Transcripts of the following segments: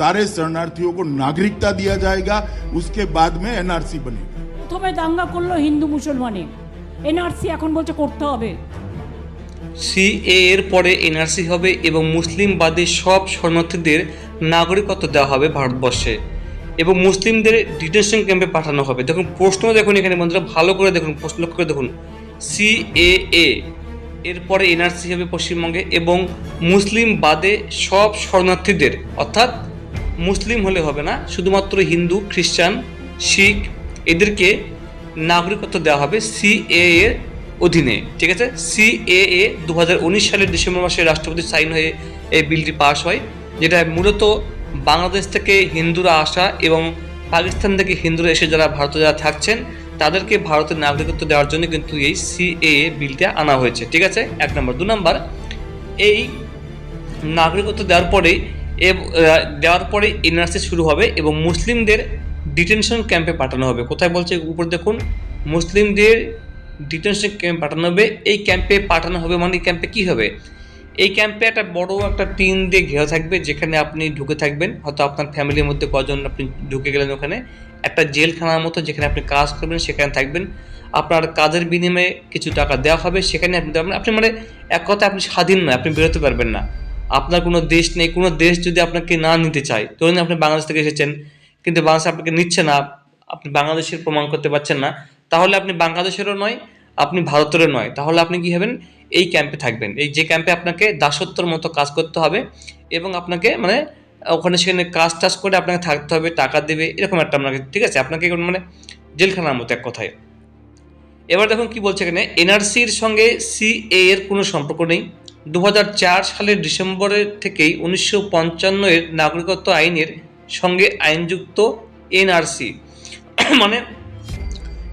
सारे शरणार्थियों को नागरिकता दिया जाएगा उसके बाद में एनआरसी बनेगा প্রথমে দাঙ্গা করলো হিন্দু মুসলমানে এনআরসি এখন বলছে করতে হবে সিএ এর পরে এনআরসি হবে এবং মুসলিম বাদী সব শরণার্থীদের নাগরিকত্ব দেওয়া হবে ভারতবর্ষে এবং মুসলিমদের ডিটেনশন ক্যাম্পে পাঠানো হবে দেখুন প্রশ্ন দেখুন এখানে বন্ধুরা ভালো করে দেখুন প্রশ্ন লক্ষ্য করে দেখুন সিএএ এরপরে এনআরসি হবে পশ্চিমবঙ্গে এবং মুসলিম বাদে সব শরণার্থীদের অর্থাৎ মুসলিম হলে হবে না শুধুমাত্র হিন্দু খ্রিস্টান শিখ এদেরকে নাগরিকত্ব দেওয়া হবে সিএ এর অধীনে ঠিক আছে? সিএএ দু হাজার উনিশ সালের ডিসেম্বর মাসে রাষ্ট্রপতি সাইন হয়ে এই বিলটি পাস হয় যেটা মূলত বাংলাদেশ থেকে হিন্দুরা আসা এবং পাকিস্তান থেকে হিন্দুরা এসে যারা ভারতে যারা থাকছেন তাদেরকে ভারতের নাগরিকত্ব দেওয়ার জন্য কিন্তু এই সিএএ বিলটা আনা হয়েছে ঠিক আছে? এক নম্বর। দু নম্বর এই নাগরিকত্ব দেওয়ার পরে এব- আহ, দেওয়ার পরে এনআরসি শুরু হবে এবং মুসলিমদের ডিটেনশন ক্যাম্পে পাঠানো হবে। কোথায় বলছে উপর দেখুন, মুসলিমদের ডিটেনশন ক্যাম্পে পাঠানো হবে। এই ক্যাম্পে পাঠানো হবে মানে এই ক্যাম্পে কী হবে? এই ক্যাম্পে একটা বড় একটা টিন দিয়ে ঘেরা থাকবে যেখানে আপনি ঢুকে থাকবেন। হয়তো আপনার ফ্যামিলির মধ্যে কজন আপনি ঢুকে গেলেন ওখানে। একটা জেলখানার মতো যেখানে আপনি কাজ করবেন, সেখানে থাকবেন। আপনার কাজের বিনিময়ে কিছু টাকা দেওয়া হবে, সেখানে আপনি আপনি মানে এক কথা আপনি স্বাধীন নয়, আপনি বেরোতে পারবেন না। আপনার কোনো দেশ নেই, কোনো দেশ যদি আপনাকে না নিতে চায়, ধরুন আপনি বাংলাদেশ থেকে এসেছেন, কিন্তু বাংলাদেশ আপনাকে নিচ্ছে না, আপনি বাংলাদেশের প্রমাণ করতে পারছেন না, তাহলে আপনি বাংলাদেশেরও নয়, আপনি ভারতেরও নয়, তাহলে আপনি কি হবেন? এই ক্যাম্পে থাকবেন। এই যে ক্যাম্পে আপনাকে দাসত্বর মতো কাজ করতে হবে এবং আপনাকে মানে ওখানে সেখানে কাজ টাজ করে আপনাকে থাকতে হবে, টাকা দেবে, এরকম একটা আপনাকে, ঠিক আছে? আপনাকে মানে জেলখানার মতো এক কথায়। এবার দেখুন কি বলছে এখানে, এনআরসির সঙ্গে সিএ এর কোনো সম্পর্ক নেই। দু সালের ডিসেম্বরের থেকেই উনিশশো পঞ্চান্ন এর নাগরিকত্ব আইনের সঙ্গে আইনযুক্ত এনআরসি। মানে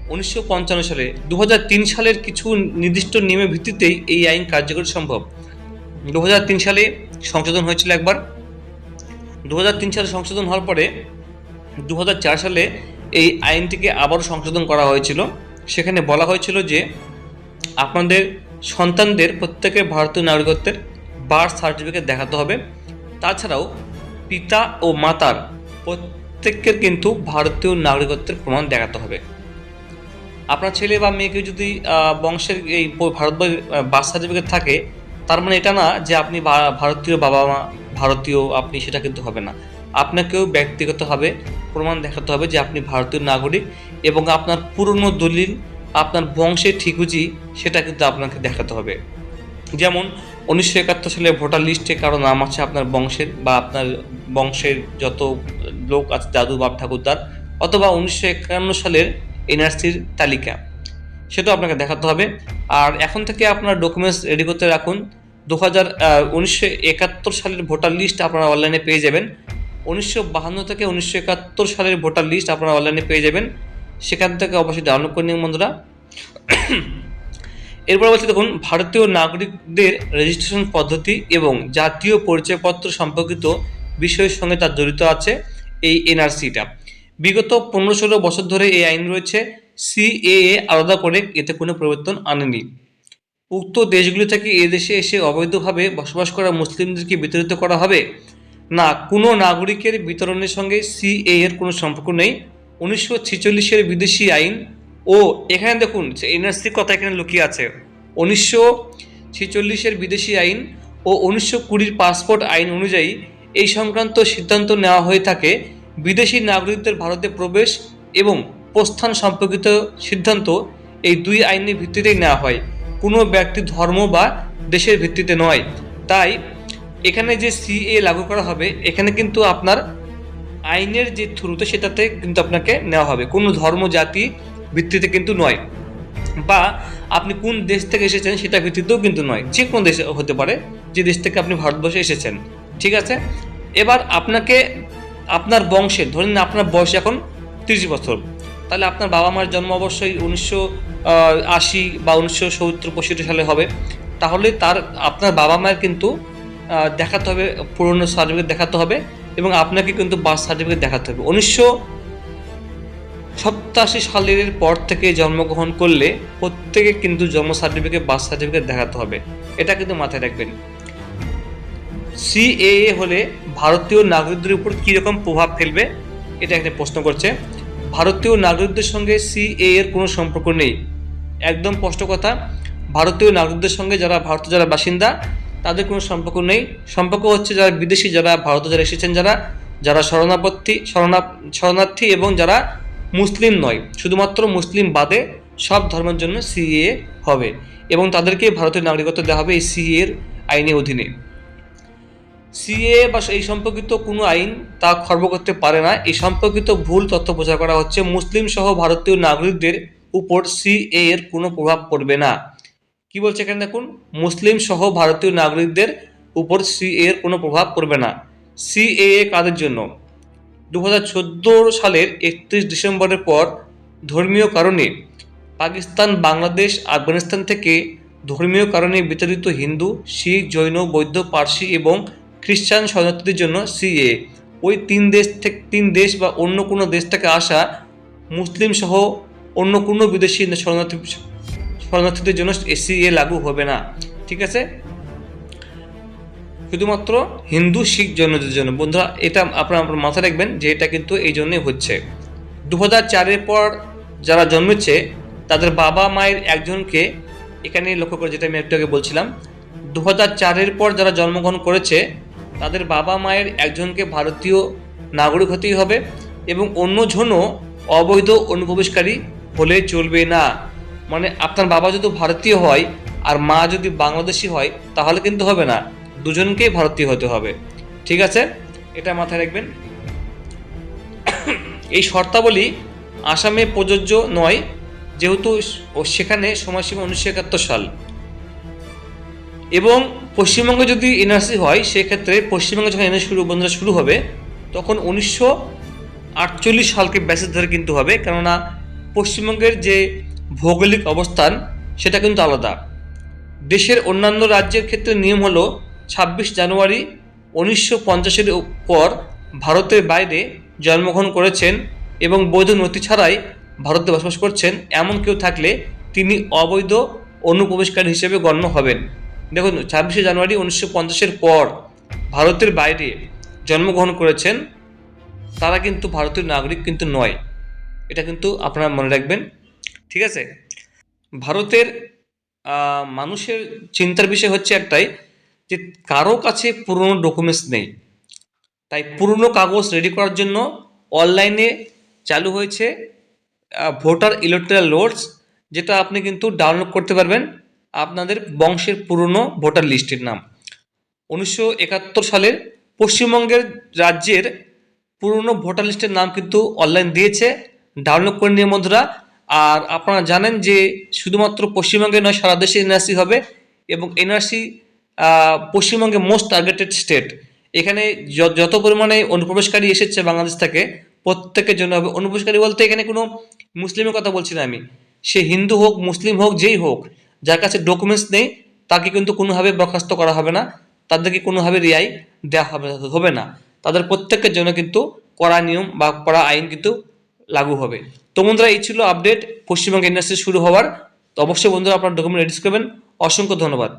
উনিশশো পঞ্চান্ন সালে দু হাজার তিন সালের কিছু নির্দিষ্ট নিয়মের ভিত্তিতেই এই আইন কার্যকরী সম্ভব। দু হাজার তিন সালে সংশোধন হয়েছিল একবার। দু হাজার তিন সালে সংশোধন হওয়ার পরে দু হাজার চার সালে এই আইনটিকে আবারও সংশোধন করা হয়েছিল। সেখানে বলা হয়েছিল যে আপনাদের সন্তানদের প্রত্যেকের ভারতীয় নাগরিকত্বের বার্থ সার্টিফিকেট দেখাতে হবে। তাছাড়াও পিতা ও মাতার প্রত্যেকের কিন্তু ভারতীয় নাগরিকত্বের প্রমাণ দেখাতে হবে। আপনার ছেলে বা মেয়েকে যদি বংশের এই ব- ভারত বার্থ সার্টিফিকেট থাকে, তার মানে এটা না যে আপনি ভারতীয় বাবা মা, ভারতীয় আপনি, সেটা কিন্তু হবে না। আপনাকেও ব্যক্তিগতভাবে প্রমাণ দেখাতে হবে যে আপনি ভারতীয় নাগরিক এবং আপনার পুরনো দলিল আপনার বংশের ঠিকুজি সেটা কিন্তু আপনাকে দেখাতে হবে। যেমন উনিশশো একাত্তর সালে ভোটার লিস্টে কারও নাম আছে আপনার বংশের বা আপনার বংশের যত লোক আছে, দাদু, বাপ ঠাকুরদার অথবা উনিশশো একান্ন সালের এনআরসির তালিকা। সেটাও আপনাকে দেখাতে হবে। আর এখন থেকে আপনার ডকুমেন্টস রেডি করতে রাখুন। দু হাজার উনিশশো একাত্তর সালের ভোটার লিস্ট আপনারা অনলাইনে পেয়ে যাবেন। উনিশশো বাহান্ন থেকে উনিশশো একাত্তর সালের ভোটার লিস্ট আপনারা অনলাইনে পেয়ে যাবেন। সেখান থেকে অবশ্যই ডাউনলোড করে নিন বন্ধুরা। এরপর বলছে দেখুন, ভারতীয় নাগরিকদের রেজিস্ট্রেশন পদ্ধতি এবং জাতীয় পরিচয়পত্র সম্পর্কিত বিষয়ের সঙ্গে তার জড়িত আছে এই এনআরসিটা বিগত পনেরো ষোলো বছর ধরে এই আইন রয়েছে সিএএ আলাদা করে এতে কোনো পরিবর্তন আনেনি। উক্ত দেশগুলি থেকে এ দেশে এসে অবৈধভাবে বসবাস করা মুসলিমদেরকে বিতাড়িত করা হবে? না, কোনো নাগরিকের বিতরণের সঙ্গে সিএ এর কোনো সম্পর্ক নেই। উনিশশো ছেচল্লিশের বিদেশি আইন ও এখানে দেখুন এনআরসির কথা এখানে লুকিয়ে আছে। উনিশশো ছেচল্লিশের বিদেশি আইন ও উনিশশো কুড়ির পাসপোর্ট আইন অনুযায়ী এই সংক্রান্ত সিদ্ধান্ত নেওয়া হয়ে থাকে বিদেশি নাগরিকদের ভারতে প্রবেশ এবং প্রস্থান সম্পর্কিত সিদ্ধান্ত এই দুই আইনের ভিত্তিতেই নেওয়া হয়। কোনো ব্যক্তি ধর্ম বা দেশের ভিত্তিতে নয়। তাই এখানে যে সিএ লাগু করা হবে, এখানে কিন্তু আপনার আইনের যে থ্রুতে সেটাতে কিন্তু আপনাকে নেওয়া হবে। কোনো ধর্ম, জাতি ভিত্তিতে কিন্তু নয়। বা আপনি কোন দেশ থেকে এসেছেন সেটা ভিত্তিতেও কিন্তু নয়। যে কোনো দেশে হতে পারে, যে দেশ থেকে আপনি ভারতবর্ষে এসেছেন। ঠিক আছে? এবার আপনাকে আপনার বংশের ধরেন আপনার বয়স এখন তিরিশ বছর। তাহলে আপনার বাবা মার জন্ম অবশ্যই উনিশশো আশি বা উনিশশো সত্তর, পঁয়ষট্টি সালে হবে। তাহলে তার, আপনার বাবা মায়ের কিন্তু দেখাতে হবে, পুরনো সার্টিফিকেট দেখাতে হবে। এবং আপনাকে কিন্তু বার্থ সার্টিফিকেট দেখাতে হবে। উনিশশো সপ্তাশি সালের পর থেকে জন্মগ্রহণ করলে প্রত্যেকে কিন্তু জন্ম সার্টিফিকেট বার্থ সার্টিফিকেট দেখাতে হবে। এটা কিন্তু মাথায় রাখবেন। সিএএ হলে ভারতীয় নাগরিকদের উপর কীরকম প্রভাব ফেলবে? এটা একটা প্রশ্ন করছে। ভারতীয় নাগরিকদের সঙ্গে সিএ এর কোনো সম্পর্ক নেই। একদম স্পষ্ট কথা, ভারতীয় নাগরিকদের সঙ্গে যারা, ভারতের যারা বাসিন্দা তাদের কোনো সম্পর্ক নেই। সম্পর্ক হচ্ছে যারা বিদেশি, যারা ভারতে যারা এসেছেন, যারা যারা শরণাপত্তি, শরণা, শরণার্থী এবং যারা মুসলিম নয়, শুধুমাত্র মুসলিম বাদে সব ধর্মের জন্য সিএ হবে এবং তাদেরকে ভারতের নাগরিকত্ব দেওয়া হবে এই সিএর আইনের অধীনে। সিএ বা এই সম্পর্কিত কোনো আইন তা খর্ব করতে পারে না। এই সম্পর্কিত ভুল তথ্য প্রচার করা হচ্ছে। মুসলিম সহ ভারতীয় নাগরিকদের উপর সিএ এর কোনো প্রভাব পড়বে না। কি বলছে এখানে দেখুন? মুসলিম সহ ভারতীয় নাগরিকদের উপর সিএ এর কোনো প্রভাব পড়বে না। সিএএ কাদের জন্য? দু হাজার চোদ্দ সালের একত্রিশ ডিসেম্বরের পর ধর্মীয় কারণে পাকিস্তান, বাংলাদেশ, আফগানিস্তান থেকে ধর্মীয় কারণে বিতাড়িত হিন্দু, শিখ, জৈন, বৌদ্ধ, পার্সি এবং খ্রিস্টান শরণার্থীদের জন্য সিএ। ওই তিন দেশ থেকে, তিন দেশ বা অন্য কোনো দেশ থেকে আসা মুসলিম সহ অন্য কোনো বিদেশি শরণার্থী শরণার্থীদের জন্য সিএ লাগু হবে না। ঠিক আছে? শুধুমাত্র হিন্দু শিখ জৈনদের জন্য। বন্ধুরা, এটা আপনারা আপনার মাথায় রাখবেন যে এটা কিন্তু এই জন্যই হচ্ছে। দু হাজার চারের পর যারা জন্মেছে, তাদের বাবা মায়ের একজনকে এখানে লক্ষ্য করে যেটা আমি একটু আগে বলছিলাম দু হাজার চারের পর যারা জন্মগ্রহণ করেছে, তাদের বাবা মায়ের একজনকে ভারতীয় নাগরিক হতেই হবে এবং অন্যজনও অবৈধ অনুপ্রবেশকারী হলে চলবে না। মানে আপনার বাবা যদি ভারতীয় হয় আর মা যদি বাংলাদেশি হয়, তাহলে কিন্তু হবে না। দুজনকেই ভারতীয় হতে হবে। ঠিক আছে? এটা মাথায় রাখবেন। এই শর্তাবলী আসামে প্রযোজ্য নয়, যেহেতু সেখানে সময়সীমা উনিশশো একাত্তর সাল। এবং পশ্চিমবঙ্গে যদি এনআরসি হয়, সেক্ষেত্রে পশ্চিমবঙ্গে যখন এনআরসি শুরু শুরু হবে, তখন উনিশশো আটচল্লিশ সালকে ব্যাসেস ধরে কিন্তু হবে। কেননা পশ্চিমবঙ্গের যে ভৌগোলিক অবস্থান, সেটা কিন্তু আলাদা। দেশের অন্যান্য রাজ্যের ক্ষেত্রে নিয়ম হলো ছাব্বিশ জানুয়ারি উনিশশো পঞ্চাশের পর ভারতের বাইরে জন্মগ্রহণ করেছেন এবং বৈধ নথি ছাড়াই ভারতে বসবাস করছেন এমন কেউ থাকলে তিনি অবৈধ অনুপ্রবেশকারী হিসেবে গণ্য হবেন। দেখুন, ছাব্বিশে জানুয়ারি উনিশশো পঞ্চাশের পর ভারতের বাইরে জন্মগ্রহণ করেছেন, তারা কিন্তু ভারতীয় নাগরিক কিন্তু নয়। এটা কিন্তু আপনারা মনে রাখবেন। ঠিক আছে? ভারতের মানুষের চিন্তার বিষয় হচ্ছে একটাই যে কারও কাছে পুরনো ডকুমেন্টস নেই। তাই পুরনো কাগজ রেডি করার জন্য অনলাইনে চালু হয়েছে ভোটার ইলেকট্রাল লোডস যেটা আপনি কিন্তু ডাউনলোড করতে পারবেন আপনাদের বংশের পুরনো ভোটার লিস্টের নাম। উনিশশো একাত্তর সালের পশ্চিমবঙ্গের রাজ্যের পুরনো ভোটার লিস্টের নাম কিন্তু অনলাইন দিয়েছে। ডাউনলোড করে নিয়ে বন্ধুরা আর আপনারা জানেন যে শুধুমাত্র পশ্চিমবঙ্গে নয়, সারা দেশে এনআরসি হবে এবং এনআরসি পশ্চিমবঙ্গে মোস্ট টার্গেটেড স্টেট এখানে যত পরিমাণে অনুপ্রবেশকারী এসেছে বাংলাদেশ থেকে, প্রত্যেকের জন্য হবে। অনুপ্রবেশকারী বলতে এখানে কোনো মুসলিমের কথা বলছি না আমি। সে হিন্দু হোক, মুসলিম হোক, যেই হোক, যার কাছে ডকুমেন্টস নেই, তাকে কিন্তু কোনোভাবে বরখাস্ত করা হবে না। তাদেরকে কোনোভাবে রেয়াই দেওয়া হবে হবে না। তাদের প্রত্যেকের জন্য কিন্তু কড়া নিয়ম বা কড়া আইন কিন্তু লাগু হবে। তো বন্ধুরা, এই ছিল আপডেট পশ্চিমবঙ্গ ইন্ডাস্ট্রি শুরু হওয়ার। তো অবশ্যই বন্ধুরা, আপনার ডকুমেন্ট রেডিস করবেন। অসংখ্য ধন্যবাদ।